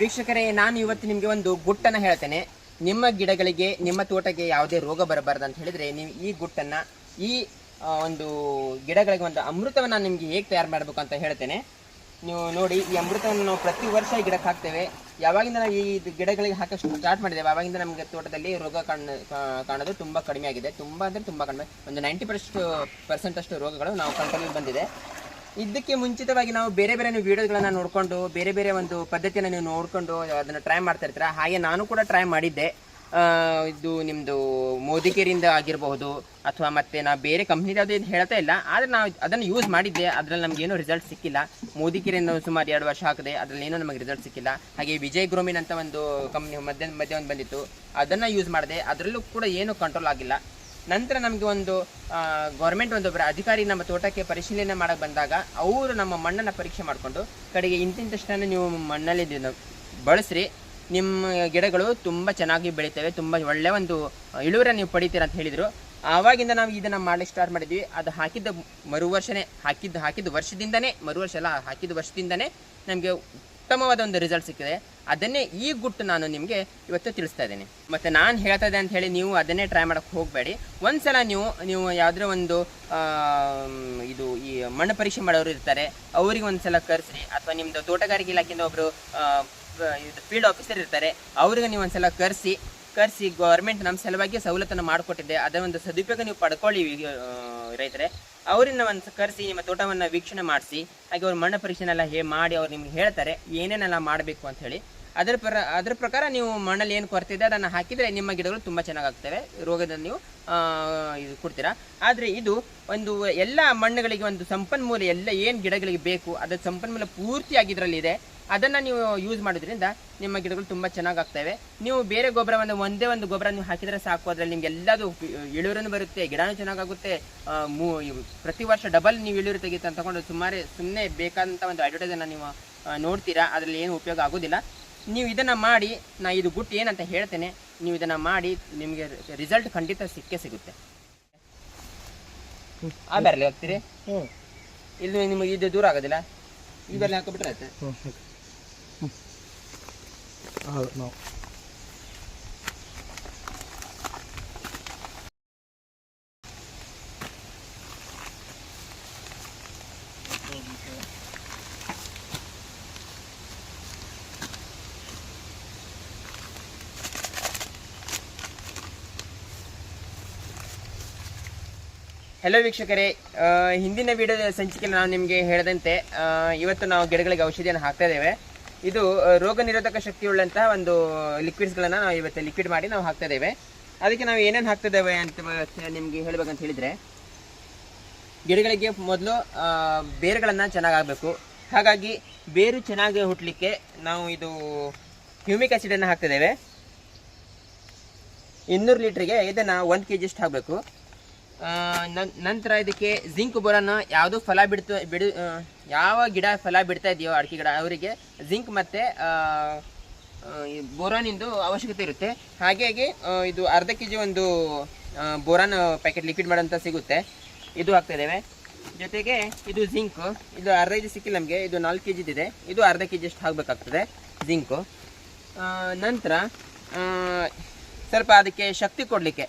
ವೀಕ್ಷಕರೇ, ನಾನು ಇವತ್ತು ನಿಮಗೆ ಒಂದು ಗುಟ್ಟನ್ನು ಹೇಳ್ತೇನೆ. ನಿಮ್ಮ ಗಿಡಗಳಿಗೆ, ನಿಮ್ಮ ತೋಟಕ್ಕೆ ಯಾವುದೇ ರೋಗ ಬರಬಾರ್ದು ಅಂತ ಹೇಳಿದ್ರೆ, ನೀವು ಈ ಗುಟ್ಟನ್ನು, ಈ ಒಂದು ಗಿಡಗಳಿಗೆ ಒಂದು ಅಮೃತವನ್ನು ನಿಮಗೆ ಹೇಗೆ ತಯಾರು ಮಾಡಬೇಕು ಅಂತ ಹೇಳ್ತೇನೆ. ನೀವು ನೋಡಿ, ಈ ಅಮೃತವನ್ನು ನಾವು ಪ್ರತಿ ವರ್ಷ ಗಿಡಕ್ಕೆ ಹಾಕ್ತೇವೆ. ಯಾವಾಗಿಂದ ನಾವು ಈ ಗಿಡಗಳಿಗೆ ಹಾಕಷ್ಟು ಸ್ಟಾರ್ಟ್ ಮಾಡಿದ್ದೇವೆ ಆವಾಗಿಂದ ನಮಗೆ ತೋಟದಲ್ಲಿ ರೋಗ ಕಾಣ ಕಾಣೋದು ತುಂಬ ಕಡಿಮೆ ಆಗಿದೆ. ತುಂಬ ಅಂದರೆ ತುಂಬ ಕಡಿಮೆ, ಒಂದು ನೈಂಟಿ ಪರ್ಸೆಂಟ್ ಪರ್ಸೆಂಟ್ ಅಷ್ಟು ರೋಗಗಳು ನಾವು ಕಂಟ್ರೋಲಿಗೆ ಬಂದಿದೆ. ಇದಕ್ಕೆ ಮುಂಚಿತವಾಗಿ ನಾವು ಬೇರೆ ಬೇರೆ ನೀವು ವಿಡಿಯೋಗಳನ್ನ ನೋಡಿಕೊಂಡು, ಬೇರೆ ಬೇರೆ ಒಂದು ಪದ್ಧತಿಯನ್ನು ನೀವು ನೋಡಿಕೊಂಡು ಅದನ್ನು ಟ್ರೈ ಮಾಡ್ತಾ ಇರ್ತೀರ? ಹಾಗೆ ನಾನು ಕೂಡ ಟ್ರೈ ಮಾಡಿದ್ದೆ. ಇದು ನಿಮ್ಮದು ಮೋದಿಕೇರಿಯಿಂದ ಆಗಿರಬಹುದು ಅಥವಾ ಮತ್ತೆ ನಾವು ಬೇರೆ ಕಂಪ್ನಿದು ಅದು ಇದು ಹೇಳ್ತಾ ಇಲ್ಲ. ಆದರೆ ನಾವು ಅದನ್ನು ಯೂಸ್ ಮಾಡಿದ್ದೆ. ಅದರಲ್ಲಿ ನಮಗೇನು ರಿಸಲ್ಟ್ ಸಿಕ್ಕಿಲ್ಲ. ಮೋದಿಕೇರಿಂದ ಸುಮಾರು ಎರಡು ವರ್ಷ ಹಾಕಿದೆ ಅದರಲ್ಲಿ ಏನೂ ನಮಗೆ ರಿಸಲ್ಟ್ ಸಿಕ್ಕಿಲ್ಲ. ಹಾಗೆ ವಿಜಯ್ ಗ್ರೋಮಿನ್ ಅಂತ ಒಂದು ಕಂಪ್ನಿ ಮಧ್ಯ ಮಧ್ಯ ಒಂದು ಬಂದಿತ್ತು. ಅದನ್ನು ಯೂಸ್ ಮಾಡಿದೆ. ಅದರಲ್ಲೂ ಕೂಡ ಏನೂ ಕಂಟ್ರೋಲ್ ಆಗಿಲ್ಲ. ನಂತರ ನಮಗೆ ಒಂದು ಗೌರ್ಮೆಂಟ್ ಒಂದು ಅಧಿಕಾರಿ ನಮ್ಮ ತೋಟಕ್ಕೆ ಪರಿಶೀಲನೆ ಮಾಡಕ್ಕೆ ಬಂದಾಗ ಅವರು ನಮ್ಮ ಮಣ್ಣನ್ನು ಪರೀಕ್ಷೆ ಮಾಡಿಕೊಂಡು, ಕಡೆಗೆ ಇಂತಿಂತಷ್ಟನ್ನು ನೀವು ಮಣ್ಣಲ್ಲಿ ಬಳಸ್ರಿ. ನಿಮ್ಮ ಗಿಡಗಳು ತುಂಬ ಚೆನ್ನಾಗಿ ಬೆಳೀತವೆ, ತುಂಬ ಒಳ್ಳೆಯ ಒಂದು ಇಳುವರಿ ನೀವು ಪಡಿತೀರ ಅಂತ ಹೇಳಿದರು. ಆವಾಗಿಂದ ನಾವು ಇದನ್ನು ಮಾಡಲಿಕ್ಕೆ ಸ್ಟಾರ್ಟ್ ಮಾಡಿದ್ವಿ. ಅದು ಹಾಕಿದ್ದ ಮರು ವರ್ಷನೇ ಹಾಕಿದ್ದು ಹಾಕಿದ ವರ್ಷದಿಂದನೇ ಮರು ವರ್ಷ ಅಲ್ಲ ಹಾಕಿದ ವರ್ಷದಿಂದನೇ ನಮಗೆ ಉತ್ತಮವಾದ ಒಂದು ರಿಸಲ್ಟ್ ಸಿಕ್ಕಿದೆ. ಅದನ್ನೇ ಈ ಗುಟ್ಟು ನಾನು ನಿಮಗೆ ಇವತ್ತು ತಿಳಿಸ್ತಾ ಇದ್ದೀನಿ. ಮತ್ತು ನಾನು ಹೇಳ್ತಾ ಇದ್ದೆ ಅಂತ ಹೇಳಿ ನೀವು ಅದನ್ನೇ ಟ್ರೈ ಮಾಡೋಕ್ಕೆ ಹೋಗಬೇಡಿ. ಒಂದ್ಸಲ ನೀವು ನೀವು ಯಾವುದೇ ಒಂದು ಇದು ಈ ಮಣ್ಣು ಪರೀಕ್ಷೆ ಮಾಡೋರು ಇರ್ತಾರೆ. ಅವರಿಗೆ ಒಂದ್ಸಲ ಕರೆಸ್ರಿ ಅಥವಾ ನಿಮ್ಮದು ತೋಟಗಾರಿಕೆ ಇಲಾಖೆಯಿಂದ ಒಬ್ಬರು ಇದು ಫೀಲ್ಡ್ ಆಫೀಸರ್ ಇರ್ತಾರೆ. ಅವ್ರಿಗೆ ನೀವು ಒಂದ್ಸಲ ಕರೆಸಿ. ಕರೆಸಿ ಗೌರ್ಮೆಂಟ್ ನಮ್ಮ ಸಲುವಾಗಿ ಸವಲತ್ತನ್ನು ಮಾಡಿಕೊಟ್ಟಿದೆ. ಅದರ ಒಂದು ಸದುಪಯೋಗ ನೀವು ಪಡ್ಕೊಳ್ಳಿ ರೈತರೆ. ಅವರನ್ನ ಒಂದು ಕರೆಸಿ ನಿಮ್ಮ ತೋಟವನ್ನು ವೀಕ್ಷಣೆ ಮಾಡಿಸಿ, ಹಾಗೆ ಅವ್ರ ಮಣ್ಣು ಪರೀಕ್ಷೆನೆಲ್ಲ ಹೇ ಮಾಡಿ ಅವ್ರು ನಿಮ್ಗೆ ಹೇಳ್ತಾರೆ, ಏನೇನೆಲ್ಲ ಮಾಡಬೇಕು ಅಂತ ಹೇಳಿ. ಅದರ ಪ್ರ, ಅದ್ರ ಪ್ರಕಾರ ನೀವು ಮಣ್ಣಲ್ಲಿ ಏನು ಕೊರತೆ ಇದೆ ಅದನ್ನು ಹಾಕಿದರೆ ನಿಮ್ಮ ಗಿಡಗಳು ತುಂಬ ಚೆನ್ನಾಗಾಗ್ತವೆ. ರೋಗದ ನೀವು ಇದು ಕೊಡ್ತೀರಾ. ಆದರೆ ಇದು ಒಂದು ಎಲ್ಲ ಮಣ್ಣುಗಳಿಗೆ ಒಂದು ಸಂಪನ್ಮೂಲ, ಎಲ್ಲ ಏನು ಗಿಡಗಳಿಗೆ ಬೇಕು ಅದರ ಸಂಪನ್ಮೂಲ ಪೂರ್ತಿಯಾಗಿ ಇದರಲ್ಲಿ ಇದೆ ಅದನ್ನು ನೀವು ಯೂಸ್ ಮಾಡೋದ್ರಿಂದ ನಿಮ್ಮ ಗಿಡಗಳು ತುಂಬ ಚೆನ್ನಾಗಾಗ್ತವೆ. ನೀವು ಬೇರೆ ಗೊಬ್ಬರವನ್ನು ಒಂದೇ ಒಂದು ಗೊಬ್ಬರ ನೀವು ಹಾಕಿದರೆ ಸಾಕು. ಅದರಲ್ಲಿ ನಿಮ್ಗೆ ಎಲ್ಲದು ಇಳುವರಿನೂ ಬರುತ್ತೆ ಗಿಡನೂ ಚೆನ್ನಾಗಾಗುತ್ತೆ. ಮೂ- ಪ್ರತಿ ವರ್ಷ ಡಬಲ್ ನೀವು ಇಳುವರಿ ತೆಗಿತ ಅಂತ ತಗೊಂಡು ಸುಮಾರು ಸುಮ್ಮನೆ ಬೇಕಾದಂಥ ಒಂದು ಅಡ್ವರ್ಟೈಸನ್ನು ನೀವು ನೋಡ್ತೀರಾ. ಅದರಲ್ಲಿ ಏನು ಉಪಯೋಗ ಆಗೋದಿಲ್ಲ. ನೀವು ಇದನ್ನು ಮಾಡಿ ನಾ ಇದು ಗುಟ್ಟು ಏನಂತ ಹೇಳ್ತೇನೆ. ನೀವು ಇದನ್ನು ಮಾಡಿ ನಿಮಗೆ ರಿಸಲ್ಟ್ ಖಂಡಿತ ಸಿಕ್ಕೇ ಸಿಗುತ್ತೆ. ಆ ಬರಲಿ ಹೋಗ್ತೀರಿ? ಹ್ಞೂ ಇಲ್ಲಿ ನಿಮಗೆ ಇದು ದೂರ ಆಗೋದಿಲ್ಲ. ಈ ಬೆರಲಿ ಹಾಕೊಬಿಟ್ರೆ ಆಯ್ತು? ಹೌದು ನಾವು ಹಲೋ ವೀಕ್ಷಕರೇ. ಹಿಂದಿನ ವಿಡಿಯೋದ ಸಂಚಿಕೆ ನಾವು ನಿಮಗೆ ಹೇಳಿದಂತೆ ಇವತ್ತು ನಾವು ಗಿಡಗಳಿಗೆ ಔಷಧಿಯನ್ನು ಹಾಕ್ತಾ ಇದ್ದೇವೆ. ಇದು ರೋಗ ನಿರೋಧಕ ಶಕ್ತಿ ಉಳ್ಳಂತಹ ಒಂದು ಲಿಕ್ವಿಡ್ಸ್ಗಳನ್ನು ನಾವು ಇವತ್ತು ಲಿಕ್ವಿಡ್ ಮಾಡಿ ನಾವು ಹಾಕ್ತಾ ಇದ್ದೇವೆ. ಅದಕ್ಕೆ ನಾವು ಏನೇನು ಹಾಕ್ತಾ ಇದ್ದೇವೆ ಅಂತ ನಿಮಗೆ ಹೇಳ್ಬೇಕಂತ ಹೇಳಿದರೆ, ಗಿಡಗಳಿಗೆ ಮೊದಲು ಬೇರುಗಳನ್ನು ಚೆನ್ನಾಗಾಗಬೇಕು ಹಾಗಾಗಿ ಬೇರು ಚೆನ್ನಾಗಿ ಹುಟ್ಟಲಿಕ್ಕೆ ನಾವು ಇದು ಹ್ಯೂಮಿಕ್ ಆ್ಯಸಿಡನ್ನು ಹಾಕ್ತಿದ್ದೇವೆ ಇನ್ನೂರು ಲೀಟ್ರಿಗೆ ಇದನ್ನು ಒಂದು ಕೆ ಜಿಷ್ಟು ಹಾಕಬೇಕು. ನಂತರ ಇದಕ್ಕೆ ಜಿಂಕ್ ಬೋರನ್ನು ಯಾವುದು ಫಲ ಬಿಡ್ತು, ಬಿಡು ಯಾವ ಗಿಡ ಫಲ ಬಿಡ್ತಾ ಇದೆಯೋ ಅಡಿಕೆ ಗಿಡ, ಅವರಿಗೆ ಜಿಂಕ್ ಮತ್ತು ಬೋರಾನಿಂದು ಅವಶ್ಯಕತೆ ಇರುತ್ತೆ. ಹಾಗಾಗಿ ಇದು ಅರ್ಧ ಕೆ ಜಿ ಒಂದು ಬೋರನ್ ಪ್ಯಾಕೆಟ್ ಲಿಕ್ವಿಡ್ ಮಾಡೋಂಥ ಸಿಗುತ್ತೆ. ಇದು ಹಾಕ್ತಾ ಇದ್ದೇವೆ. ಜೊತೆಗೆ ಇದು ಜಿಂಕು ಇದು ಅರ್ಧ ಕೆ ಜಿ ಸಿಕ್ಕಿಲ್ಲ ನಮಗೆ, ಇದು ನಾಲ್ಕು ಕೆ ಜಿದಿದೆ ಇದು ಅರ್ಧ ಕೆ ಜಿಷ್ಟು ಹಾಕಬೇಕಾಗ್ತದೆ ಜಿಂಕು ನಂತರ ಸ್ವಲ್ಪ ಅದಕ್ಕೆ ಶಕ್ತಿ ಕೊಡಲಿಕ್ಕೆ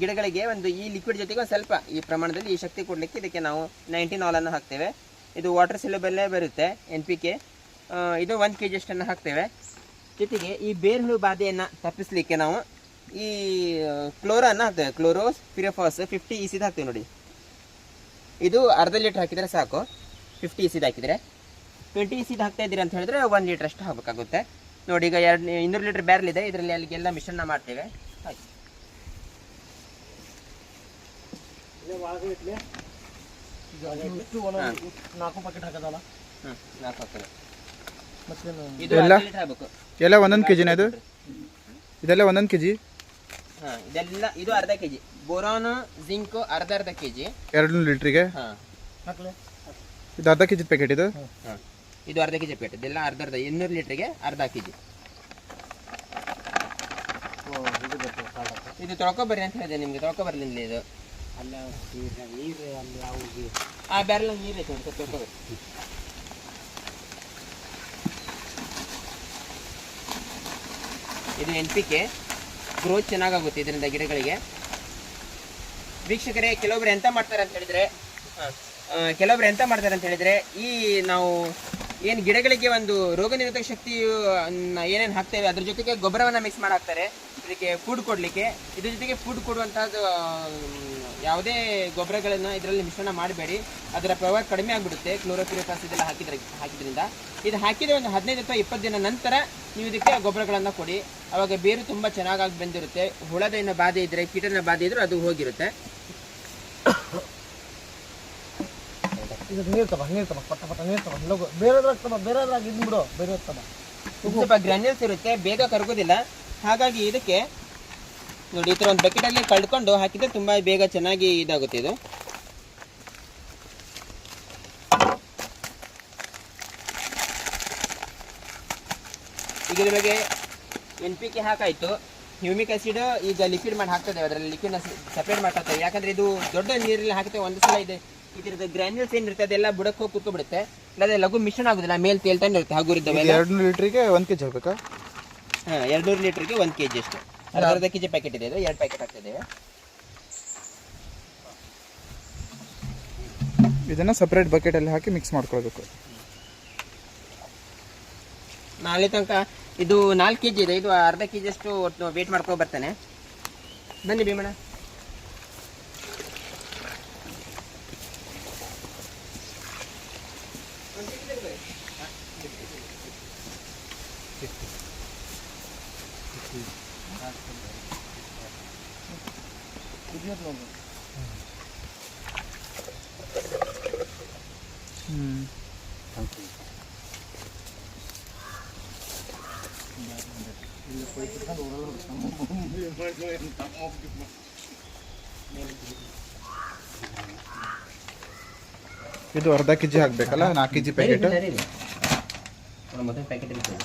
ಗಿಡಗಳಿಗೆ ಒಂದು ಈ ಲಿಕ್ವಿಡ್ ಜೊತೆಗೆ ಒಂದು ಸ್ವಲ್ಪ ಈ ಪ್ರಮಾಣದಲ್ಲಿ ಈ ಶಕ್ತಿ ಕೊಡಲಿಕ್ಕೆ ಇದಕ್ಕೆ ನಾವು ನೈಂಟೀನ್ ಆಲನ್ನು ಹಾಕ್ತೇವೆ. ಇದು ವಾಟರ್ ಸಿಲೆಬಲ್ಲೇ ಬರುತ್ತೆ ಎನ್ ಪಿ ಕೆ ಇದು ಒಂದು ಕೆ ಜಿಯಷ್ಟನ್ನು ಹಾಕ್ತೇವೆ. ಜೊತೆಗೆ ಈ ಬೇರುಹುಳು ಬಾಧೆಯನ್ನು ತಪ್ಪಿಸಲಿಕ್ಕೆ ನಾವು ಈ ಕ್ಲೋರನ್ನು ಹಾಕ್ತೇವೆ. ಕ್ಲೋರೋಸ್ ಪಿರೋಫಾಸ್ ಫಿಫ್ಟಿ ಇ ಸಿದು ಹಾಕ್ತೇವೆ ನೋಡಿ. ಇದು ಅರ್ಧ ಲೀಟ್ರ್ ಹಾಕಿದರೆ ಸಾಕು. ಫಿಫ್ಟಿ ಇ ಸಿದು ಹಾಕಿದರೆ. ಟ್ವೆಂಟಿ ಇ ಸಿದು ಹಾಕ್ತಾ ಇದ್ದೀರಿ ಅಂತ ಹೇಳಿದ್ರೆ ಒಂದು ಲೀಟ್ರ್ ಅಷ್ಟು ಹಾಕಬೇಕಾಗುತ್ತೆ. ನೋಡಿ, ಈಗ ಎರಡು, ಇನ್ನೂರು ಲೀಟ್ರ್ ಬ್ಯಾರಲ್ ಇದೆ. ಇದರಲ್ಲಿ ಅಲ್ಲಿಗೆಲ್ಲ ಮಿಶ್ರಣ ಮಾಡ್ತೇವೆ. ಆಯ್ತು ಇಲ್ಲೇ ಒಳಗೆ ಇಟ್ಲಿ ಇಷ್ಟು ಒಂದೊಂದು ನಾಲ್ಕು ಪ್ಯಾಕೆಟ್ ಹಾಕೋದಲ್ಲ? ಎಲ್ಲ? ಎಲ್ಲ ಒಂದೊಂದು ಕೆ ಜಿನ ಇದು? ಇದೆಲ್ಲ ಒಂದೊಂದು ಕೆ ಜಿ ಹಾಂ ಇದೆಲ್ಲ ಇದು ಅರ್ಧ ಕೆ ಜಿ ಬೋರಾನ್ ಜಿಂಕ್ ಅರ್ಧ ಅರ್ಧ ಕೆ ಜಿ ಎರಡು ಲೀಟ್ರಿಗೆ? ಹಾಂ. ಹಾಕ್ಲೆ ಇದು ಅರ್ಧ ಕೆ ಜಿ ಪ್ಯಾಕೆಟ್ ಇದು ಹಾಂ. ಇದು ಅರ್ಧ ಕೆ ಜಿ ಪ್ಯಾಕೆಟ್ ಇದೆಲ್ಲ ಅರ್ಧ ಅರ್ಧ ಇನ್ನೂರು ಲೀಟ್ರಿಗೆ ಅರ್ಧ ಕೆ ಜಿ ಇದು ತೊಳ್ಕೊಬರ್ರಿ ಅಂತ ಹೇಳಿದೆ ನಿಮಗೆ. ತೊಳ್ಕೊಬರ್ಲಿಲ್ಲ ಇದು. ಅಲ್ಲ ನೀರು ಅಲ್ಲಿ ಅವ್ರಿಗೆ ಆ ಬ್ಯಾರೆಲ್ಲ ನೀರು ಐತೆ ಇದು ಎನ್ ಪಿ ಕೆ. ಗ್ರೋತ್ ಚೆನ್ನಾಗಾಗುತ್ತೆ ಇದರಿಂದ ಗಿಡಗಳಿಗೆ. ವೀಕ್ಷಕರೇ ಕೆಲವೊಬ್ರು ಎಂತ ಮಾಡ್ತಾರೆ ಅಂತ ಹೇಳಿದ್ರೆ ಕೆಲವೊಬ್ರು ಎಂತ ಮಾಡ್ತಾರೆ ಅಂತ ಹೇಳಿದ್ರೆ ಈ ನಾವು ಏನು ಗಿಡಗಳಿಗೆ ಒಂದು ರೋಗ ನಿರೋಧಕ ಶಕ್ತಿ ಏನೇನು ಹಾಕ್ತೇವೆ ಅದ್ರ ಜೊತೆಗೆ ಗೊಬ್ಬರವನ್ನ ಮಿಕ್ಸ್ ಮಾಡಾಕ್ತಾರೆ. ಇದಕ್ಕೆ ಫುಡ್ ಕೊಡ್ಲಿಕ್ಕೆ. ಇದ್ರ ಜೊತೆಗೆ ಫುಡ್ ಕೊಡುವಂತಹದ್ದು ಯಾವುದೇ ಗೊಬ್ಬರಗಳನ್ನ ಇದರಲ್ಲಿ ಮಿಶ್ರಣ ಮಾಡಬೇಡಿ. ಅದರ ಪ್ರಭಾವ ಕಡಿಮೆ ಆಗಿಬಿಡುತ್ತೆ. ಕ್ಲೋರೋಫಿರಿಫಾಸ್ ಇದೆಲ್ಲ ಹಾಕಿದ್ರೆ ಹಾಕಿದ್ರಿಂದ. ಇದು ಹಾಕಿದ ಒಂದು ಹದಿನೈದು ಅಥವಾ ಇಪ್ಪತ್ತು ದಿನ ನಂತರ ನೀವು ಇದಕ್ಕೆ ಗೊಬ್ಬರಗಳನ್ನು ಕೊಡಿ. ಅವಾಗ ಬೇರು ತುಂಬ ಚೆನ್ನಾಗಿ ಬಂದಿರುತ್ತೆ. ಹುಳದ ಏನೋ ಬಾಧೆ ಇದ್ದರೆ ಕೀಟನ ಬಾಧೆ ಇದ್ದರೂ ಅದು ಹೋಗಿರುತ್ತೆ. ನೀರು ಪಟ್ಟ ಪಟ್ಟ ಲಗು ಬೇರೆದ್ರಾಗ ಬೇರೆದ್ರಾಗ ಬೇರೆ ಸ್ವಲ್ಪ ಗ್ರಾನ್ಯೂಲ್ಸ್ ಇರುತ್ತೆ. ಬೇಗ ಕರಗೋದಿಲ್ಲ. ಹಾಗಾಗಿ ಇದಕ್ಕೆ ನೋಡಿ ಈ ಥರ ಒಂದು ಬಕೆಟಲ್ಲಿ ಕಳ್ಕೊಂಡು ಹಾಕಿದ್ರೆ ತುಂಬ ಬೇಗ ಚೆನ್ನಾಗಿ ಇದಾಗುತ್ತೆ ಇದು. ಈಗ ನಿಮಗೆ ಬಗ್ಗೆ ಎನ್ ಪಿ ಕೆ ಹಾಕಾಯ್ತು. ಹ್ಯೂಮಿಕ್ ಆಸಿಡ್ ಈಗ ಲಿಕ್ವಿಡ್ ಮಾಡಿ ಹಾಕ್ತದೆ ಅದರಲ್ಲಿ ಲಿಕ್ವಿಡ್ನ ಸಪ್ರೇಟ್ ಮಾಡ್ಕೊಳ್ತೇವೆ ಯಾಕಂದ್ರೆ ಇದು ದೊಡ್ಡ ನೀರಲ್ಲಿ ಹಾಕುತ್ತೆ ಒಂದು ಸಲ ಇದೆ. ಇದ್ರದ್ದು ಗ್ರಾನ್ಯೂಲ್ಸ್ ಇರ್ತದೆ ಅದೆಲ್ಲ ಬುಡಕ್ಕೆ ಹೋಗಿ ಕೂತ್ಕೊಬಿಡುತ್ತೆ. ಇಲ್ಲದೆ ಲಘು ಮಿಶ್ರಣ ಆಗೋದಿಲ್ಲ ಮೇಲೆ ತೇಲ್ತಾನೆ ಇರುತ್ತೆ ಹಗುರಿದ್ದಾವೆ ಎರಡು ಲೀಟ್ರಿಗೆ ಒಂದು ಕೆ ಜಿ ಹಾಕಬೇಕಾ ಹಾಂ ಎರಡು ನೂರು ಲೀಟರ್ಗೆ ಒಂದು ಕೆ ಜಿ ಅಷ್ಟು. ಅರ್ಧ ಕೆಜಿ ಪ್ಯಾಕೆಟ್ ಇದೆ ಇದು ಎರಡು ಪ್ಯಾಕೆಟ್ ಹಾಕ್ತಿದ್ದೇವೆ ಇದನ್ನು ಬಕೆಟ್ ಬಕೆಟಲ್ಲಿ ಹಾಕಿ ಮಿಕ್ಸ್ ಮಾಡ್ಕೊಳ್ಬೇಕು. ನಾಳೆ ತನಕ ಇದು ನಾಲ್ಕು ಕೆಜಿ ಇದೆ ಇದು ಅರ್ಧ ಕೆ ಜಿ ಅಷ್ಟು ಒಟ್ಟು ವೇಟ್ ಮಾಡ್ಕೊಂಡು ಬರ್ತೇನೆ. ಬನ್ನಿ ಭೀಮಣ್ಣ. ಇದು ಅರ್ಧ ಕೆ ಜಿ ಹಾಕ್ಬೇಕಲ್ಲ? ನಾಲ್ಕು ಕೆ ಜಿ ಪ್ಯಾಕೆಟ್ ಮೊದಲು ಪ್ಯಾಕೆಟ್ ಇರ್ತದೆ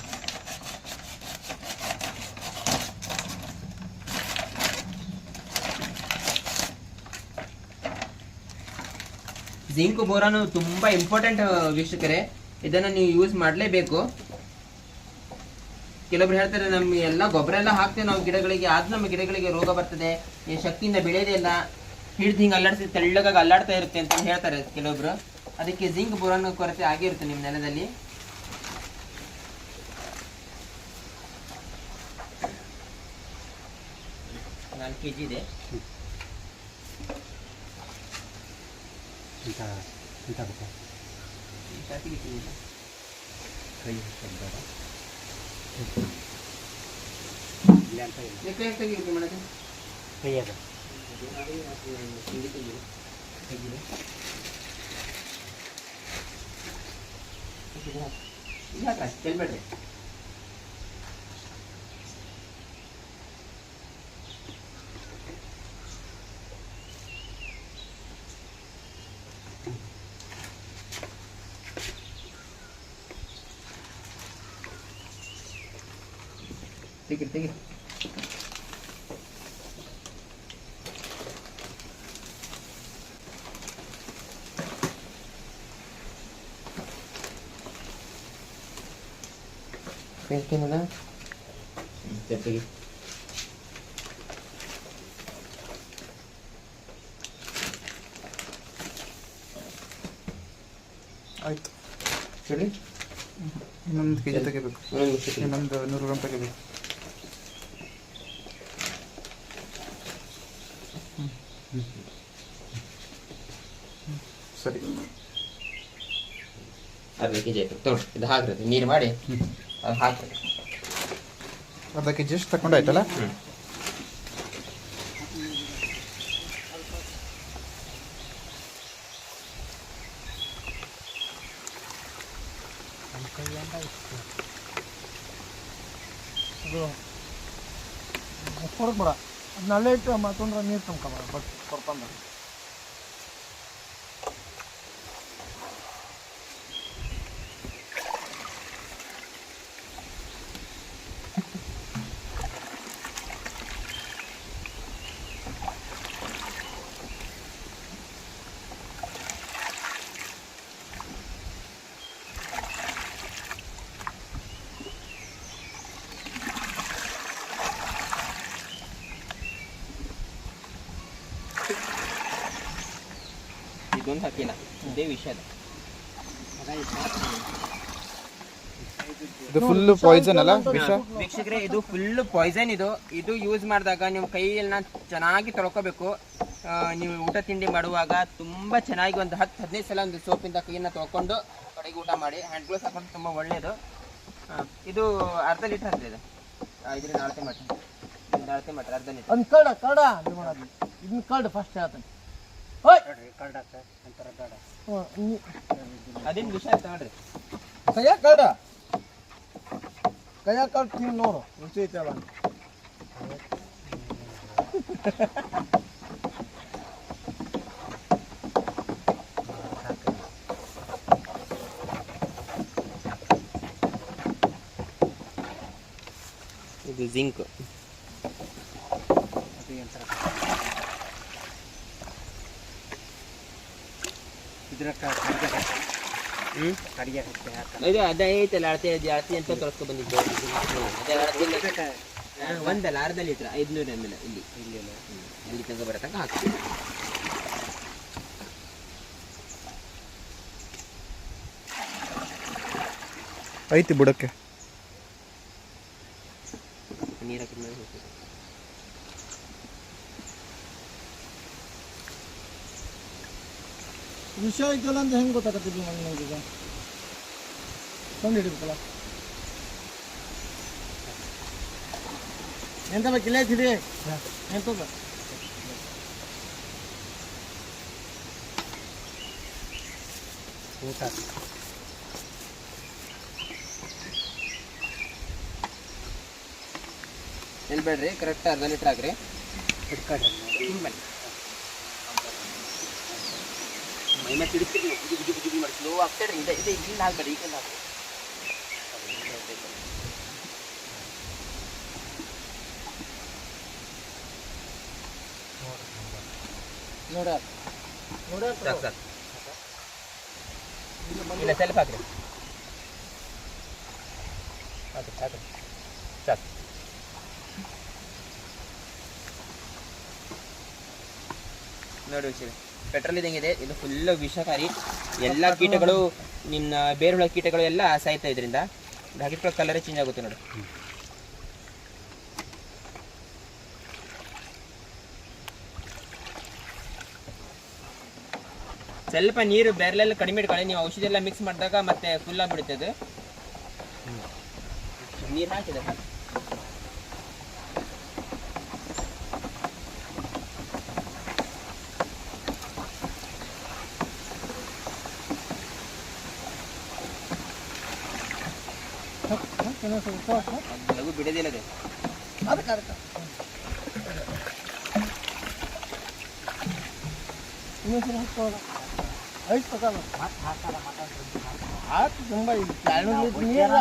ಜಿಂಕ್ ಬೋರಾನು ತುಂಬಾ ಇಂಪಾರ್ಟೆಂಟ್ ವೀಕ್ಷಕರೇ. ಇದನ್ನ ನೀವು ಯೂಸ್ ಮಾಡಲೇಬೇಕು. ಕೆಲವೊಬ್ರು ಹೇಳ್ತಾರೆ ನಮ್ಮ ಎಲ್ಲ ಗೊಬ್ಬರ ಎಲ್ಲ ಹಾಕ್ತೇವೆ ನಾವು ಗಿಡಗಳಿಗೆ ಆದ್ರೂ ನಮ್ಮ ಗಿಡಗಳಿಗೆ ರೋಗ ಬರ್ತದೆ ಈ ಶಕ್ತಿಯಿಂದ ಬೆಳೆಯೋದೇ ಇಲ್ಲ ಹಿಡ್ದು ಹಿಂಗೆ ಅಲ್ಲಾಡ್ಸಿ ತೆಳ್ಳಗಾಗಿ ಅಲ್ಲಾಡ್ತಾ ಇರುತ್ತೆ ಅಂತ ಹೇಳ್ತಾರೆ ಕೆಲವೊಬ್ರು ಅದಕ್ಕೆ ಜಿಂಕ್ ಬೋರಾನ್ ಕೊರತೆ ಆಗಿರುತ್ತೆ ನಿಮ್ಮ ನೆಲದಲ್ಲಿ. ನಾಲ್ಕು ಕೆ ಜಿ ಇದೆ ಈ ಪ್ಯಾಕೆಟ್ ಇದೆ. ಲೆಕ್ಕ ಎಷ್ಟು ತೆಗಿಬೇಕು ಮಾಡೋದು ಕೈಯಾಗ ಹಿಂಗೆ ತೆಗೀರಿ. ತೆಗೀರಿ. ಇದು ಹಾಕು. ಇದು ಹಾಕು ಅಷ್ಟೇ, ಚೆಲ್ಬೇಡ್ರಿ. ತೆಗೀರಿ ತೆಗೀರಿ ಏನದ? ತೆಗಿ ಆಯ್ತು. ಹೇಳಿ ಇನ್ನೊಂದು ಕೆ ಜಿ ತೆಗಿಬೇಕು ತೆಗಿ. ಇನ್ನೊಂದು ನೂರು ಗ್ರಾಮ್ ತೆಗಿಬೇಕು. ಅರ್ಧ ಕೆ ಜಿ ಆಯ್ತು ಇದು ಹಾಕ್ರಿ ನೀರು ಮಾಡಿ ಅದು ಹಾಕ್ರಿ ಅರ್ಧ ಕೆ ಜಿ ಅಷ್ಟು ತಗೊಂಡಾಯ್ತಲ್ಲ ಅಲ್ಲೇ ಇಟ್ಟು ಮತ್ತೊಂದ್ರೆ ನೀರು ತುಂಬ ಬಟ್ ಕೊಡ್ಕೊಂಡ ಇದೊಂದು ಹಾಕಿಲ್ಲ ಇದೇ ವಿಷಯ ಇದು ಫುಲ್ ಪಾಯ್ಸನ್ ಅಲ್ಲ ವಿಷ? ವೀಕ್ಷಕರೇ ಇದು ಫುಲ್ ಪಾಯ್ಸನ್ ಇದು. ಇದು ಯೂಸ್ ಮಾಡಿದಾಗ ನೀವು ಕೈಯನ್ನ ಚೆನ್ನಾಗಿ ತೊಳ್ಕೊಬೇಕು. ನೀವು ಊಟ ತಿಂಡಿ ಮಾಡುವಾಗ ತುಂಬಾ ಚೆನ್ನಾಗಿ ಒಂದು ಹತ್ತು ಹದಿನೈದು ಸಲ ಒಂದು ಸೋಪಿಂದ ಕೈಯನ್ನ ತೊಳ್ಕೊಂಡು ಕಡೆಗೆ ಊಟ ಮಾಡಿ. ಹ್ಯಾಂಡ್ ಗ್ಲೋಸ್ ಹಾಕೊಂಡು ತುಂಬಾ ಒಳ್ಳೆಯದು ಇದು ಅರ್ಧ ಲೀಟರ್ ಅಂತ ಇದೆ. ಇದರಿಂದ ಅಳತೆ ಮಾಡಿ ಇದರಿಂದ ಅಳತೆ ಮಾಡಿ ಅರ್ಧ ಲೀಟರ್. ಒಂದು ಕಳ್ಳ ಕಳ್ಳ ಇದು ಇದನ್ನ ಕಳ್ಳ ಫಸ್ಟ್ ಹೇಳ್ತಾನೆ ಅದೇನು ವಿಷಯ ತಗೊಳ್ರಿ? ಕೈಯಾಗ ಕಳ್ಳ ಕೈಯಾಗ ಕಳ್ಳ ತಿಂದು ನೋಡು. ರುಚಿ ಐತಲ್ಲ. ಅಂತ. ಇದು ಜಿಂಕ್. ಹ್ಮ್ ಇದು ಅದೇ ಐತಲ್ಲ ಅಳತೆ ಇದು ಅಳತೆ ಅಂತ ತೊಳ್ಕೊ ಬಂದಿದ್ದು ಅದೇ ಒಂದಲ್ಲ ಅರ್ಧ ಲೀಟ್ರ ಐದ್ನೂರ ಎಂ ಎಲ್ ಇಲ್ಲಿ ಇಲ್ಲಿ ಇಲ್ಲಿ ತನಕ ಬರೋ ತನಕ ಹಾಕ್ತೀವಿ ಐತಿ ಬುಡಕ್ಕೆ. ಐತಲ್ಲ ಅಂತ ಹೆಂಗೆ ಗೊತ್ತಾಗತ್ತಿದ್ವಿ ನನಗೆ ಈಗ ಕಂಡು ಹಿಡಿಬೇಕಲ್ಲ ಎಂತ ಬೇಕಿಲ್ಲ ಐತಿದೆ ಎಂತದ ಎಲ್ಲಿ ಬೇಡ್ರಿ ಕರೆಕ್ಟ್ ಅರ್ಧ ಲೀಟ್ರ್ ಹಾಕ್ರಿ ಹಿಂಗ್ ಬನ್ನಿ. ಮೈ ಮೇಲೆ ತಿರುಗ್ತೀರಿ ನೀವು, ಬುಗಿ ಬುಗಿ ಬುಗಿ ಬುಗಿ ಮಾಡಿ ಸ್ಲೋ ಆಗ್ತಾಡ್ರಿ ಇದೆ ಇದೆ ಇಲ್ಲಿ ಹಾಕ್ಬೇಡಿ ಈ ಕಡೆ ಹಾಕ್ರಿ ನೋಡ ನೋಡ ಸಾಕು ಸಾಕು ಇಲ್ಲ ಸ್ವಲ್ಪ ಹಾಕ್ರಿ ಹಾಕ್ರಿ ಹಾಕ್ರಿ ಸಾಕು ನೋಡಿ ವೀಕ್ಷಕರೇ, ಪೆಟ್ರೋಲ್ ಇದಂಗಿದೆ ಇದು. ಫುಲ್ ವಿಷಕಾರಿ. ಎಲ್ಲ ಕೀಟಗಳು ನಿನ್ನ ಬೇರುಳ ಕೀಟಗಳು ಎಲ್ಲ ಸಾಯ್ತಾ ಇದರಿಂದ ಹಾಕಿಟ್ಕೊಳ್ಳೋ ಕಲರೇ ಚೇಂಜ್ ಆಗುತ್ತೆ ನೋಡಿ. ಸ್ವಲ್ಪ ನೀರು ಬೇರೆಲ್ಲ ಕಡಿಮೆ ಇಟ್ಕೊಳ್ಳಿ. ನೀವು ಔಷಧಿ ಎಲ್ಲ ಮಿಕ್ಸ್ ಮಾಡಿದಾಗ ಮತ್ತೆ ಫುಲ್ ಆಗಿಬಿಡುತ್ತೆ ಅದು. ನೀರು ಹಾಕಿದೆ ಸಾಕು. ಅದು ಲಘು ಬಿಡೋದಿಲ್ಲ ಅದು ಅದಕ್ಕೆ ಅದಕ್ಕೆ ಇನ್ನೊಂದ್ಸಲ ಹಾಕೋಣ ಐದು ತಗೋಣ ಆಯ್ತು ತುಂಬ ಈಗ ಕ್ಯಾಲ್ನೂರು ಲೀಟ್ರ್ ನೀರು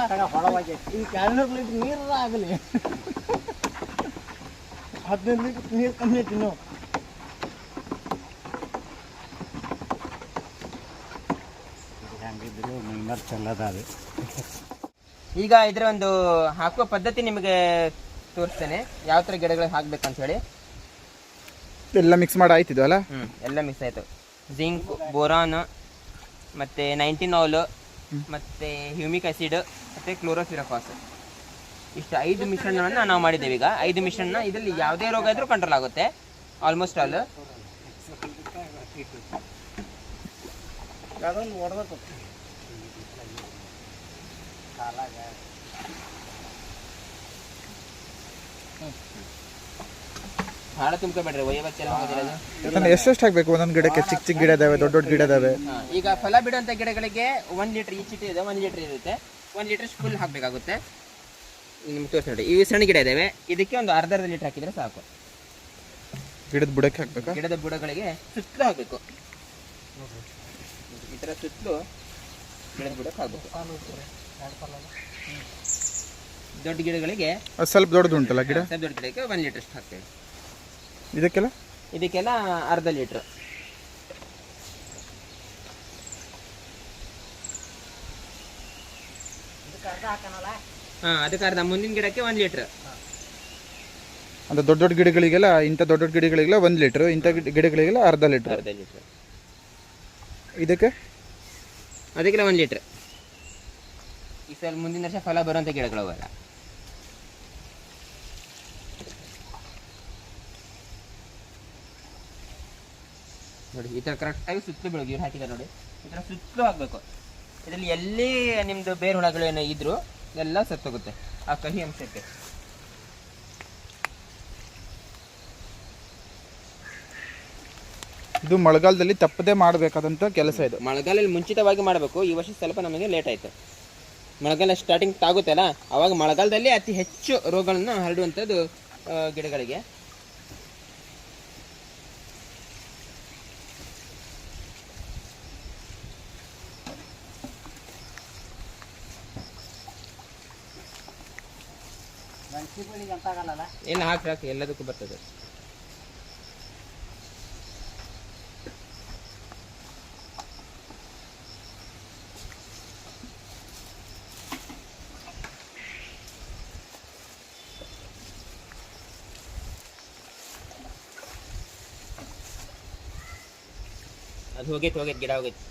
ಈ ಕ್ಯಾಲ್ನೂರು ಲೀಟ್ರ್ ನೀರು ಆಗಲಿ ಹದಿನೈದು ಲೀಟ್ರ್ ನೀರು ಕಮ್ಮಿ ಐತಿ ಇನ್ನು ಈಗ ಇದರ ಒಂದು ಹಾಕುವ ಪದ್ಧತಿ ನಿಮಗೆ ತೋರಿಸ್ತೇನೆ. ಯಾವ ಥರ ಗಿಡಗಳಿಗೆ ಅಂತ ಹೇಳಿ. ಎಲ್ಲ ಮಿಕ್ಸ್ ಮಾಡಿ ಆಯ್ತಿದ್ವು ಅಲ್ಲ? ಹ್ಮ್ ಎಲ್ಲ ಮಿಕ್ಸ್ ಆಯ್ತು. ಜಿಂಕ್ ಬೋರಾನ್ ಮತ್ತೆ ನೈನ್ಟಿನ್ ಆಲ್ ಮತ್ತೆ ಹ್ಯೂಮಿಕ್ ಆಸಿಡ್ ಮತ್ತೆ ಕ್ಲೋರೋಫಿರಫಾಸ್ ಇಷ್ಟು ಐದು ಮಿಶ್ರಣವನ್ನು ನಾವು ಮಾಡಿದ್ದೇವೆ ಈಗ. ಐದು ಮಿಶ್ರಣ ಇದರಲ್ಲಿ ಯಾವುದೇ ರೋಗ ಇದ್ರೂ ಕಂಟ್ರೋಲ್ ಆಗುತ್ತೆ. ಆಲ್ಮೋಸ್ಟ್ ಆಲ್ ಹೊಡೆದ ಭಾಳ ತುಂಬ್ಕೊಬೇಡ್ರಿ ಎಷ್ಟೆಷ್ಟು ಹಾಕ್ಬೇಕು? ಒಂದೊಂದು ಗಿಡಕ್ಕೆ ಚಿಕ್ಕ ಚಿಕ್ಕ ಗಿಡ ಇದಾವೆ ದೊಡ್ಡ ದೊಡ್ಡ ಗಿಡ ಇದಾವೆ ಈಗ ಫಲ ಬಿಡುವಂಥ ಗಿಡಗಳಿಗೆ ಒಂದ್ ಲೀಟರ್ ಈ ಚಿಟ್ಟಿ ಇದೆ ಒಂದ್ ಲೀಟ್ರ್ ಇರುತ್ತೆ. ಒಂದ್ ಲೀಟರ್ ಫುಲ್ ಹಾಕಬೇಕಾಗುತ್ತೆ. ನಿಮ್ಗೆ ತೋರಿಸಿ ನೋಡಿ ಈ ಸಣ್ಣ ಗಿಡ ಇದಾವೆ. ಇದಕ್ಕೆ ಒಂದು ಅರ್ಧ ಅರ್ಧ ಲೀಟರ್ ಹಾಕಿದ್ರೆ ಸಾಕು. ಗಿಡದ ಬುಡಕ್ಕೆ ಹಾಕ್ಬೇಕು? ಗಿಡದ ಬುಡಗಳಿಗೆ ಸುತ್ತಲೂ ಹಾಕಬೇಕು. ಈ ತರ ಸುತ್ತಲೂ ಗಿಡದ ಬುಡಕ್ಕೆ ಹಾಕಬೇಕು. ದೊಡ್ಡ ಗಿಡಗಳಿಗೆ ಅದು ಸ್ವಲ್ಪ ದೊಡ್ಡದು ಉಂಟಲ್ಲ ಗಿಡ? ಸ್ವಲ್ಪ ದೊಡ್ಡ ಗಿಡಕ್ಕೆ ಒಂದು ಲೀಟರ್ ಅಷ್ಟು ಹಾಕ್ತೇವೆ. ಇದಕ್ಕೆಲ್ಲ? ಇದಕ್ಕೆಲ್ಲ ಅರ್ಧ ಲೀಟ್ರ್ ಹಾಂ ಅದಕ್ಕೆ ಅರ್ಧ. ಮುಂದಿನ ಗಿಡಕ್ಕೆ ಒಂದು ಲೀಟ್ರ್ ಅಂದ್ರೆ ದೊಡ್ಡ ದೊಡ್ಡ ಗಿಡಗಳಿಗೆಲ್ಲ ಇಂಥ ದೊಡ್ಡ ದೊಡ್ಡ ಗಿಡಗಳಿಗೆಲ್ಲ ಒಂದು ಲೀಟ್ರ್ ಇಂಥ ಗಿಡ- ಗಿಡಗಳಿಗೆಲ್ಲ ಅರ್ಧ ಲೀಟ್ರ್ ಅರ್ಧ ಲೀಟ್ರ್ ಇದಕ್ಕೆ? ಅದಕ್ಕೆಲ್ಲ ಒಂದು ಲೀಟ್ರ್ ಈ ಸಲ ಮುಂದಿನ ವರ್ಷ ಫಲ ಬರುವಂಥ ಗಿಡಗಳು ಅವೆಲ್ಲ ನೋಡಿ ಈ ತರ ಕರೆಕ್ಟಾಗಿ ಸುತ್ತಲೂ ಬೆಳಗ್ಗೆ ಇವ್ರು ಹಾಕಿದ್ದಾರೆ ನೋಡಿ. ಈ ಥರ ಸುತ್ತಲೂ ಹಾಕಬೇಕು. ಇದರಲ್ಲಿ ಎಲ್ಲಿ ನಿಮ್ದು ಬೇರು ಹುಳಗಳು ಏನೋ ಇದ್ರು ಎಲ್ಲ ಸತ್ತೋಗುತ್ತೆ ಆ ಕಹಿ ಅಂಶಕ್ಕೆ. ಇದು ಮಳೆಗಾಲದಲ್ಲಿ ತಪ್ಪದೇ ಮಾಡಬೇಕಾದಂತ ಕೆಲಸ ಇದು. ಮಳೆಗಾಲದಲ್ಲಿ ಮುಂಚಿತವಾಗಿ ಮಾಡಬೇಕು. ಈ ವರ್ಷ ಸ್ವಲ್ಪ ನಮಗೆ ಲೇಟ್ ಆಯಿತು. ಮಳೆಗಾಲ ಸ್ಟಾರ್ಟಿಂಗ್ ತಾಗುತ್ತಲ್ಲ ಅವಾಗ ಮಳೆಗಾಲದಲ್ಲಿ ಅತಿ ಹೆಚ್ಚು ರೋಗಗಳನ್ನು ಹರಡುವಂಥದ್ದು ಗಿಡಗಳಿಗೆ. ಏನು ಹಾಕಿ ಹಾಕಿ ಎಲ್ಲದಕ್ಕೂ ಬರ್ತದೆ. ಅದು ಹೋಗೈತೆ ಹೋಗೈತೆ ಗಿಡ ಹೋಗೈತೆ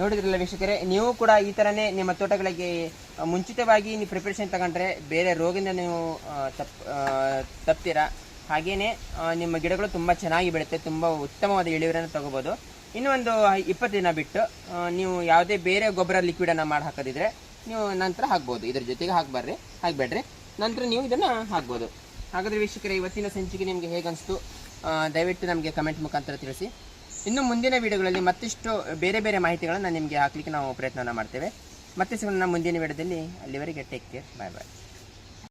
ನೋಡಿದ್ರಲ್ಲ ವೀಕ್ಷಕರೇ, ನೀವು ಕೂಡ ಈ ಥರನೇ ನಿಮ್ಮ ತೋಟಗಳಿಗೆ ಮುಂಚಿತವಾಗಿ ನೀವು ಪ್ರಿಪ್ರೇಷನ್ ತಗೊಂಡ್ರೆ ಬೇರೆ ರೋಗದಿಂದ ನೀವು ತಪ್ ತಪ್ತೀರಾ? ಹಾಗೇನೆ ನಿಮ್ಮ ಗಿಡಗಳು ತುಂಬ ಚೆನ್ನಾಗಿ ಬೆಳೆಯುತ್ತೆ, ತುಂಬ ಉತ್ತಮವಾದ ಇಳುವರಿಯನ್ನು ತಗೋಬೋದು. ಇನ್ನೂ ಒಂದು ಇಪ್ಪತ್ತು ದಿನ ಬಿಟ್ಟು ನೀವು ಯಾವುದೇ ಬೇರೆ ಗೊಬ್ಬರ ಲಿಕ್ವಿಡನ್ನು ಮಾಡಿ ಹಾಕೋದಿದ್ರೆ ನೀವು ನಂತರ ಹಾಕ್ಬೋದು. ಇದ್ರ ಜೊತೆಗೆ ಹಾಕ್ಬಾರ್ರಿ ಹಾಕ್ಬೇಡ್ರಿ. ನಂತರ ನೀವು ಇದನ್ನು ಹಾಕ್ಬೋದು. ಹಾಗಾದರೆ ವೀಕ್ಷಕರೇ, ಇವತ್ತಿನ ಸಂಚಿಕೆ ನಿಮಗೆ ಹೇಗನ್ನಿಸ್ತು ದಯವಿಟ್ಟು ನಮಗೆ ಕಮೆಂಟ್ ಮುಖಾಂತರ ತಿಳಿಸಿ. ಇನ್ನು ಮುಂದಿನ ವಿಡಿಯೋಗಳಲ್ಲಿ ಮತ್ತಿಷ್ಟು ಬೇರೆ ಬೇರೆ ಮಾಹಿತಿಗಳನ್ನು ನಿಮಗೆ ಹಾಕಲಿಕ್ಕೆ ನಾವು ಪ್ರಯತ್ನವನ್ನು ಮಾಡ್ತೇವೆ. ಮತ್ತೆ ಸಿಗೋಣ ಮುಂದಿನ ವಿಡಿಯೋದಲ್ಲಿ. ಅಲ್ಲಿವರೆಗೆ ಟೇಕ್ ಕೇರ್ ಬಾಯ್ ಬಾಯ್